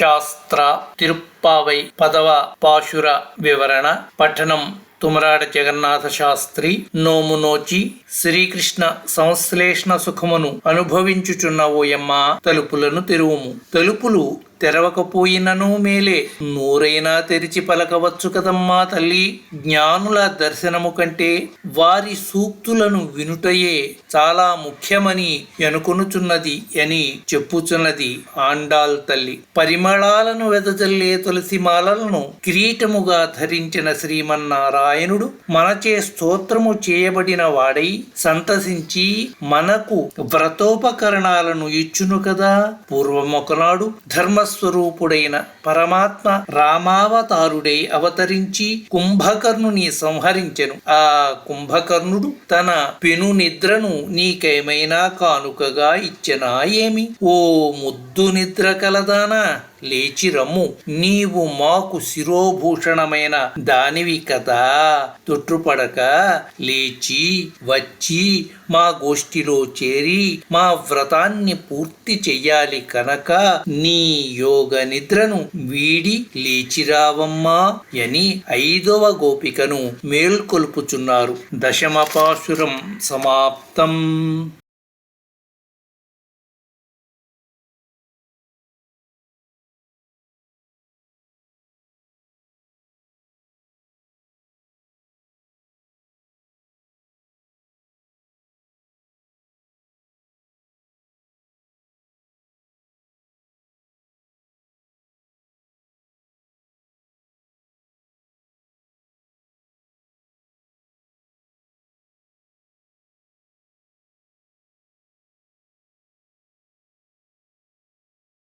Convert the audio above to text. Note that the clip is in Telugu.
శాస్త్ర పావై పదవ పాశుర వివరణ పఠనం తుమరాడ జగన్నాథ శాస్త్రి నోము నోచి శ్రీకృష్ణ సంశ్లేషణ సుఖమును అనుభవించుచున్న ఓయమ్మ తలుపులను తెరువుము. తలుపులు తెరవకపోయినను మేలే నూరైనా తెరిచి పలకవచ్చు కదమ్మా తల్లి. జ్ఞానుల దర్శనము కంటే వారి సూక్తులను వినుటయే చాలా ముఖ్యమని ఎనుకొనుచున్నది అని చెప్పుచున్నది ఆండాల్ తల్లి. పరిమళాలను వెదజల్లే తులసిమాలలను కిరీటముగా ధరించిన శ్రీమన్నారాయణుడు మనచే స్తోత్రము చేయబడిన వాడై సంతసించి మనకు వ్రతోపకరణాలను ఇచ్చును కదా. పూర్వమొకనాడు ధర్మస్వరూపుడైన పరమాత్మ రామావతారుడై అవతరించి కుంభకర్ణుని సంహరించెను. ఆ కుంభకర్ణుడు తన పెను నిద్రను నీకేమైనా కానుకగా ఇచ్చెనా ఏమి? ఓ ముద్దు నిద్ర కలదానా! లేచి రమ్ము. నీవు మాకు శిరోభూషణమైన దానివి కదా. తొట్టుపడక లేచి వచ్చి మా గోష్ఠిలో చేరి మా వ్రతాన్ని పూర్తి చెయ్యాలి కనుక నీ యోగ నిద్రను వీడి లేచిరావమ్మా అని ఐదవ గోపికను మేల్కొల్పుచున్నారు. దశమపాసురం సమాప్తం.